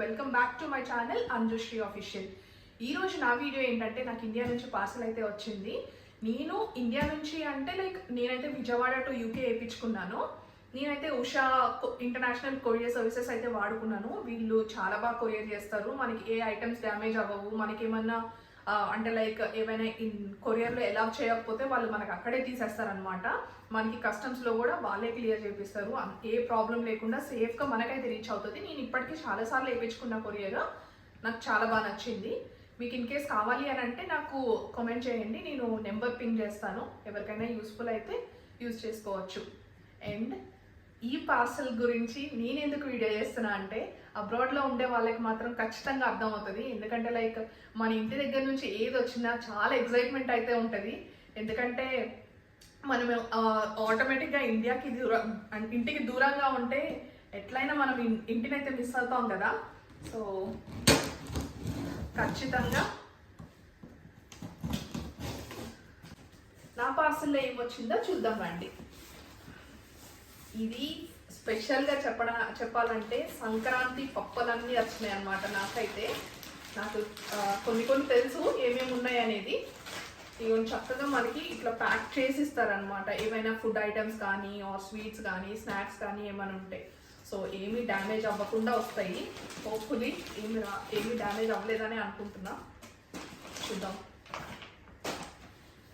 Welcome back to my channel Anjushri official ఈ రోజు నా వీడియో ఏంటంటే నాకు ఇండియా నుంచి పార్సల్ అయితే వచ్చింది. నేను ఇండియా నుంచి అంటే లైక్ నేనైతే విజయవాడ టు యూకే వేయించుకున్నాను. నేనైతే ఉషా ఇంటర్నేషనల్ కొరియర్ సర్వీసెస్ అయితే వాడుకున్నాను. వీళ్ళు చాలా బాగా కొరియర్ చేస్తారు. మనకి ఏ ఐటమ్స్ డ్యామేజ్ అవ్వవు. మనకి ఏమన్నా అంటే లైక్ ఏమైనా ఇన్ కొరియర్లో ఎలా చేయకపోతే వాళ్ళు మనకు అక్కడే తీసేస్తారనమాట మనకి కస్టమ్స్లో కూడా వాళ్ళే క్లియర్ చేపిస్తారు. ఏ ప్రాబ్లం లేకుండా సేఫ్గా మనకైతే రీచ్ అవుతుంది. నేను ఇప్పటికీ చాలాసార్లు వేయించుకున్న కొరియర్. నాకు చాలా బాగా నచ్చింది. మీకు ఇన్ కేస్ కావాలి అని అంటే నాకు కామెంట్ చేయండి. నేను నెంబర్ పింగ్ చేస్తాను. ఎవరికైనా యూస్ఫుల్ అయితే యూజ్ చేసుకోవచ్చు. అండ్ ఈ పార్సల్ గురించి నేను ఎందుకు వీడియో చేస్తున్నా అంటే అబ్రాడ్లో ఉండే వాళ్ళకి మాత్రం ఖచ్చితంగా అర్థమవుతుంది ఎందుకంటే లైక్ మన ఇంటి దగ్గర నుంచి ఏది వచ్చినా చాలా ఎక్సైట్మెంట్ అయితే ఉంటుంది. ఎందుకంటే మనం ఆటోమేటిక్గా ఇండియాకి దూరం ఇంటికి దూరంగా ఉంటే ఎట్లయినా మనం ఇంటిని అయితే మిస్ అవుతాం కదా. సో ఖచ్చితంగా నా పార్సల్లో ఏం వచ్చిందో చూద్దాం రండి. ఇది స్పెషల్గా చెప్పడ చెప్పాలంటే సంక్రాంతి పప్పలన్నీ వచ్చినాయి అన్నమాట నాకైతే. నాకు కొన్ని కొన్ని తెలుసు ఏమేమి ఉన్నాయి అనేది. ఇవి చక్కగా మనకి ఇట్లా ప్యాక్ చేసి ఇస్తారనమాట ఏమైనా ఫుడ్ ఐటమ్స్ కానీ ఆర్ స్వీట్స్ కానీ స్నాక్స్ కానీ ఏమైనా ఉంటాయి సో ఏమీ డ్యామేజ్ అవ్వకుండా వస్తాయి. హోప్ఫుల్లీ ఏమి రా ఏమీ డ్యామేజ్ అవ్వలేదని అనుకుంటున్నా. చూద్దాం.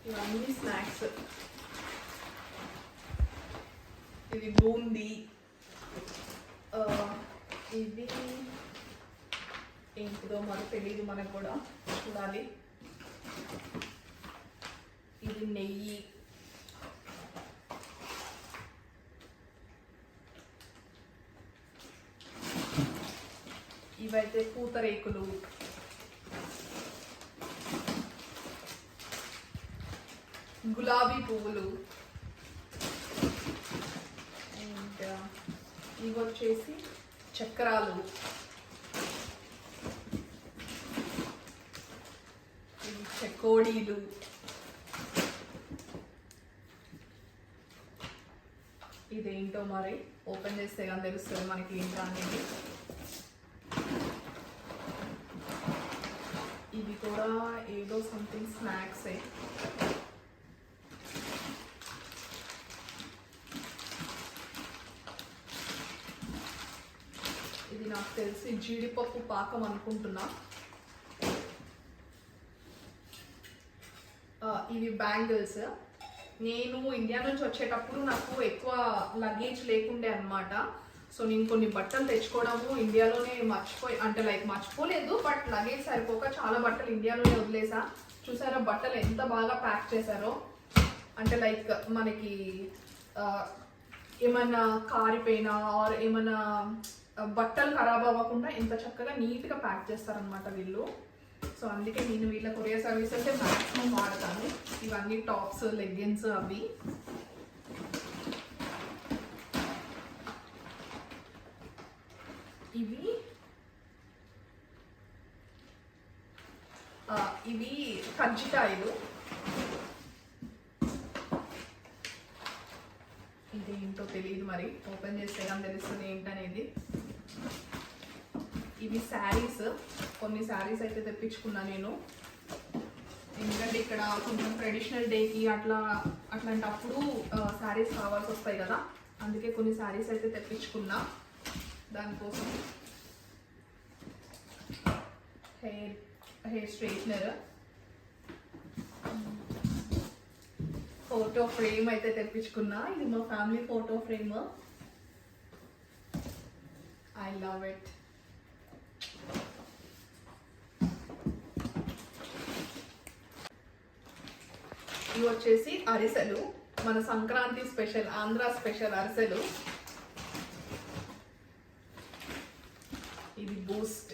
ఇవన్నీ స్నాక్స్. ఇది బూందీ. ఇవి ఇది ఏంటిదో మరి తెలియదు మనకు కూడా. చూడాలి. ఇది నెయ్యి. ఇవైతే పూతరేకులు. గులాబీ పువ్వులు అండ్ ఇవి వచ్చేసి చక్రాలు ఇవి చెకోడీలు. ఇదేంటో మరి ఓపెన్ చేస్తే కానీ తెలుస్తుంది మనకి ఏంటో అనేది? ఇది కూడా ఏదో సంథింగ్ స్నాక్సే ఇది నాకు తెలిసి జీడిపప్పు పాకం అనుకుంటున్నా. ఇవి బ్యాంగిల్స్. నేను ఇండియా నుంచి వచ్చేటప్పుడు నాకు ఎక్కువ లగేజ్ లేకుండే అన్నమాట. సో నేను కొన్ని బట్టలు తెచ్చుకోవడము ఇండియాలోనే మర్చిపోయి అంటే లైక్ మర్చిపోలేదు బట్ లగేజ్ సరిపోక చాలా బట్టలు ఇండియాలోనే వదిలేసా. చూసారా బట్టలు ఎంత బాగా ప్యాక్ చేశారో. అంటే లైక్ మనకి ఏమన్నా కారిపోయినా ఆర్ ఏమన్నా బట్టలు ఖరాబ్ అవ్వకుండా ఎంత చక్కగా నీట్గా ప్యాక్ చేస్తారనమాట వీళ్ళు. సో అందుకే నేను వీళ్ళ కొరియర్ సర్వీస్ అయితే మ్యాక్సిమం వాడతాను. ఇవన్నీ టాప్స్ లెగ్గిన్స్ అవి. ఇవి. ఇవి కజ్జికాయలు. ఇదేంటో తెలియదు మరి. ఓపెన్ చేస్తే కానీ తెలుస్తుంది ఏంటనేది. ఇవి శారీస్ కొన్ని శారీస్ అయితే తెప్పించుకున్నా నేను. ఎందుకంటే ఇక్కడ కొంచెం ట్రెడిషనల్ డేకి అట్లా అట్లాంటప్పుడు శారీస్ కావాల్సి వస్తాయి కదా. అందుకే కొన్ని శారీస్ అయితే తెప్పించుకున్నా. దానికోసం hair hair straightener photo frame అయితే తెప్పించుకున్నా. ఇది మా family photo frame. I love it ఇవి వచ్చేసి అరిసెలు మన సంక్రాంతి స్పెషల్ ఆంధ్ర స్పెషల్ అరిసెలు. ఇది బూస్ట్.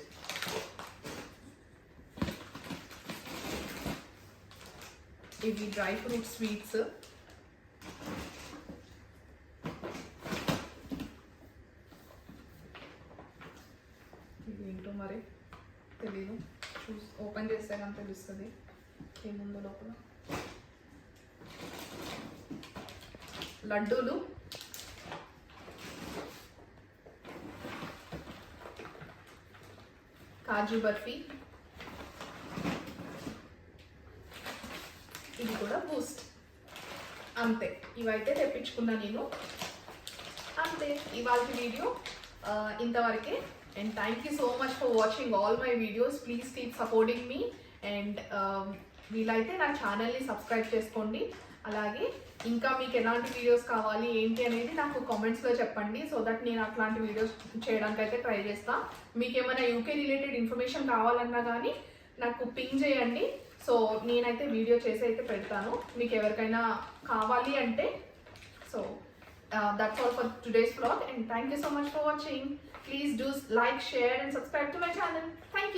ఇవి డ్రై ఫ్రూట్ స్వీట్స్. ఇది ఏంటో మరి తెలీదు. చూసి ఓపెన్ చేస్తే కానీ తెలుస్తుంది. ఏముందో లోపల? లడ్డూలు. కాజు బర్ఫీ. ఇది కూడా బూస్ట్. అంతే. ఇవైతే తెప్పించుకున్నా నేను. అంతే. ఇవాళ వీడియో ఇంతవరకే. And thank you so much for watching all my videos please keep supporting me and వీలైతే నా ఛానల్ని సబ్స్క్రైబ్ చేసుకోండి. అలాగే ఇంకా మీకు ఎలాంటి వీడియోస్ కావాలి ఏంటి అనేది నాకు కామెంట్స్లో చెప్పండి. సో దట్ నేను అట్లాంటి వీడియోస్ చేయడానికి అయితే ట్రై చేస్తాను మీకు ఏమైనా యూకే రిలేటెడ్ ఇన్ఫర్మేషన్ కావాలన్నా కానీ నాకు పింగ్ చేయండి. సో నేనైతే వీడియో చేసి అయితే పెడతాను. మీకు ఎవరికైనా కావాలి అంటే so that's all for today's blog and thank you so much much for watching. Please do like share and subscribe to my channel. Thank